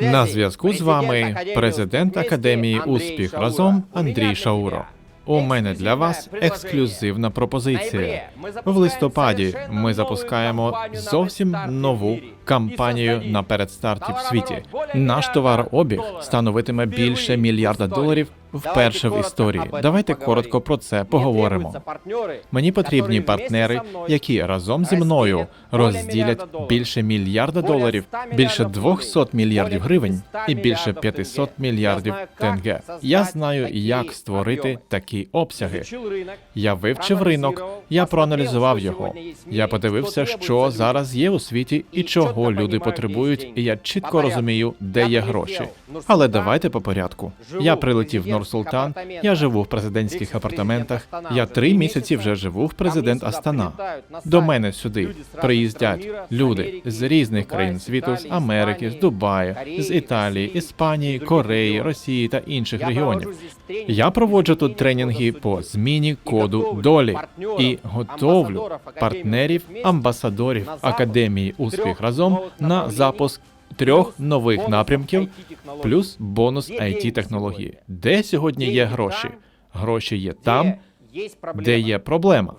На зв'язку з вами президент Академії Успіх. Разом Андрій Шауро. У мене для вас ексклюзивна пропозиція. В листопаді ми запускаємо зовсім нову кампанію на передстарті в світі. Наш товарообіг становитиме більше мільярда доларів вперше в історії. Давайте коротко про це поговоримо. Мені потрібні партнери, які разом зі мною розділять більше мільярда доларів, більше 200 мільярдів гривень і більше 500 мільярдів тенге. Я знаю, як створити такі обсяги. Я вивчив ринок, я проаналізував його. Я подивився, що зараз є у світі і чого люди потребують, і я чітко розумію, де є гроші. Але давайте по порядку. Я прилетів в Нур-Султан, я живу в президентських апартаментах. Я три місяці вже живу в президент Астана. До мене сюди приїздять люди з різних країн світу, з Америки, з Дубаю, з Італії, Іспанії, Кореї, Росії та інших регіонів. Я проводжу тут тренінги по зміні коду долі і готовлю партнерів, амбасадорів Академії Успіх. разом на запуск трьох нових напрямків, плюс бонус it технології. Де сьогодні є гроші? Гроші є там, де є проблема.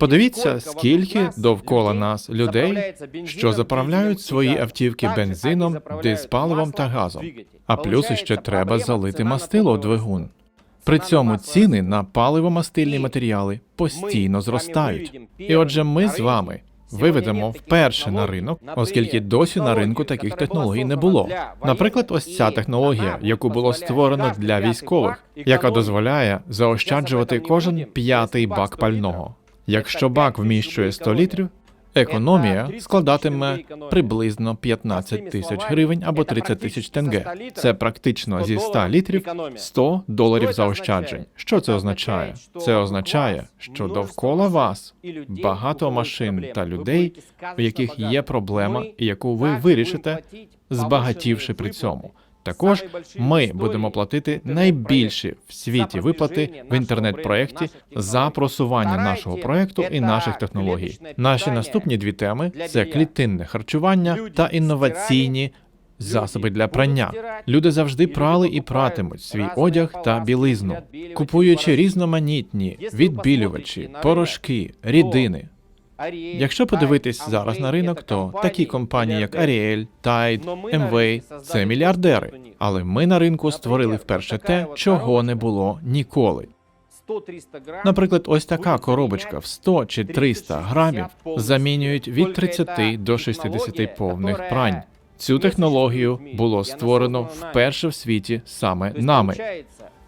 Подивіться, скільки довкола нас людей, що заправляють свої автівки бензином, диспаливом та газом. А плюс іще треба залити мастило двигун. При цьому ціни на паливомастильні матеріали постійно зростають. І отже, ми з вами виведемо вперше на ринок, оскільки досі на ринку таких технологій не було. Наприклад, ось ця технологія, яку було створено для військових, яка дозволяє заощаджувати кожен п'ятий бак пального. Якщо бак вміщує 100 літрів, економія складатиме приблизно 15 тисяч гривень або 30 тисяч тенге. Це практично зі 100 літрів 100 доларів заощаджень. Що це означає? Це означає, що довкола вас багато машин та людей, у яких є проблема, яку ви вирішите, збагатівши при цьому. Також ми будемо платити найбільші в світі виплати в інтернет-проєкті за просування нашого проєкту і наших технологій. Наші наступні дві теми це клітинне харчування та інноваційні засоби для прання. Люди завжди прали і пратимуть свій одяг та білизну, купуючи різноманітні відбілювачі, порошки, рідини. Якщо подивитись зараз на ринок, то такі компанії, як Ariel, Tide, Amway – це мільярдери. Але ми на ринку створили вперше те, чого не було ніколи. Наприклад, ось така коробочка в 100 чи 300 грамів замінюють від 30 до 60 повних прань. Цю технологію було створено вперше в світі саме нами.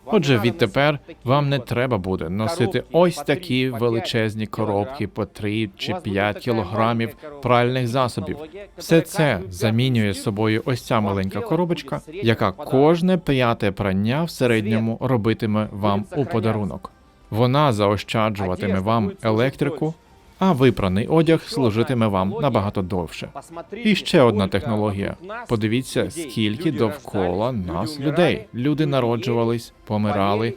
Отже, відтепер вам не треба буде носити ось такі величезні коробки по 3 чи 5 кілограмів пральних засобів. Все це замінює собою ось ця маленька коробочка, яка кожне п'яте прання в середньому робитиме вам у подарунок. Вона заощаджуватиме вам електрику, а випраний одяг служитиме вам набагато довше. І ще одна технологія. Подивіться, скільки довкола нас людей. Люди народжувались, помирали.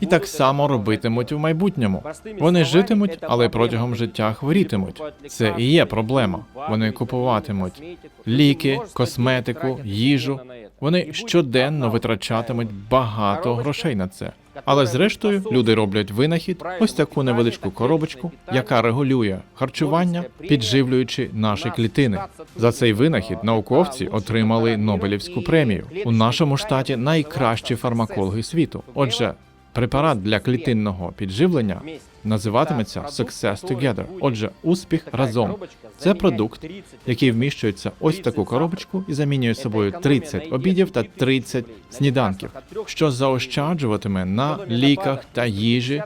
І так само робитимуть в майбутньому. Вони житимуть, але протягом життя хворітимуть. Це і є проблема. Вони купуватимуть ліки, косметику, їжу. Вони щоденно витрачатимуть багато грошей на це. Але зрештою люди роблять винахід, ось таку невеличку коробочку, яка регулює харчування, підживлюючи наші клітини. За цей винахід науковці отримали Нобелівську премію. У нашому штаті найкращі фармакологи світу. Отже, препарат для клітинного підживлення називатиметься Success Together. Отже, успіх разом. Це продукт, який вміщується ось в таку коробочку і замінює собою 30 обідів та 30 сніданків, що заощаджуватиме на ліках та їжі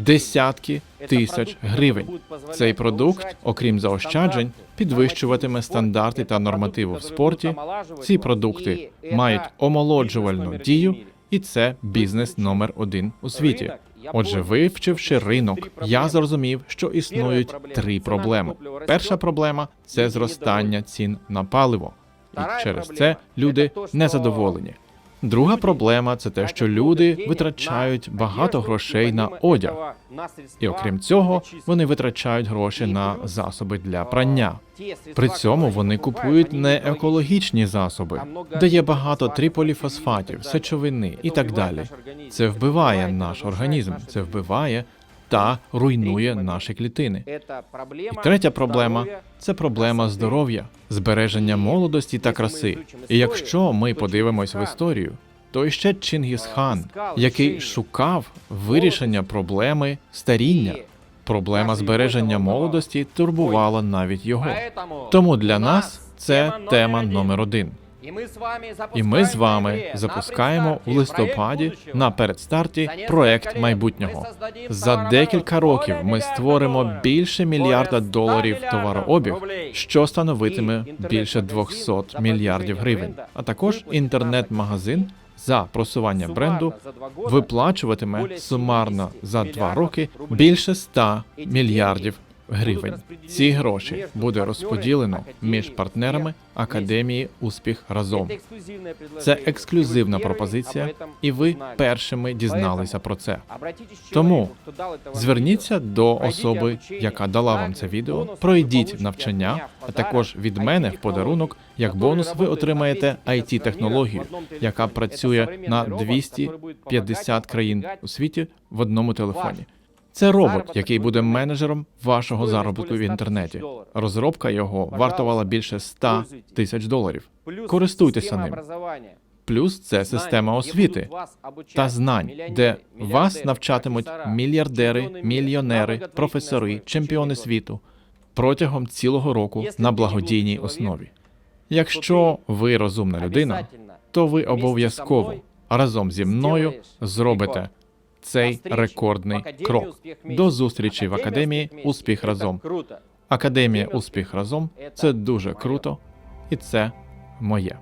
десятки тисяч гривень. Цей продукт, окрім заощаджень, підвищуватиме стандарти та нормативи в спорті. Ці продукти мають омолоджувальну дію, і це бізнес номер один у світі. Отже, вивчивши ринок, я зрозумів, що існують три проблеми. Перша проблема це зростання цін на паливо, і через це люди незадоволені. Друга проблема це те, що люди витрачають багато грошей на одяг. І окрім цього, вони витрачають гроші на засоби для прання. При цьому вони купують не екологічні засоби, де є багато триполіфосфатів, сечовини і так далі. Це вбиває наш організм, це вбиває та руйнує наші клітини. І третя проблема це проблема здоров'я, збереження молодості та краси. І якщо ми подивимось в історію, то іще Чингісхан, який шукав вирішення проблеми старіння. Проблема збереження молодості турбувала навіть його. Тому для нас це тема номер один. І ми з вами запускаємо у листопаді на передстарті проект майбутнього. За декілька років ми створимо більше мільярда доларів товарообіг, що становитиме більше 200 мільярдів гривень. А також інтернет-магазин за просування бренду виплачуватиме сумарно за два роки більше 100 мільярдів гривень. Ці гроші буде розподілено між партнерами Академії Успіх разом. Це ексклюзивна пропозиція, і ви першими дізналися про це. Тому Зверніться до особи, яка дала вам це відео. Пройдіть навчання, а також від мене в подарунок. Як бонус, ви отримаєте it технологію яка працює на 250 країн у світі в одному телефоні. Це робот, який буде менеджером вашого заробітку в інтернеті. Розробка його вартувала більше 100 тисяч доларів. Користуйтеся ним. Плюс це система освіти та знань, де вас навчатимуть мільярдери, мільйонери, професори, чемпіони світу протягом цілого року на благодійній основі. Якщо ви розумна людина, то ви обов'язково разом зі мною зробите цей рекордний крок. До зустрічі в академії Успіх разом. Академія Успіх разом це дуже круто, і це моє.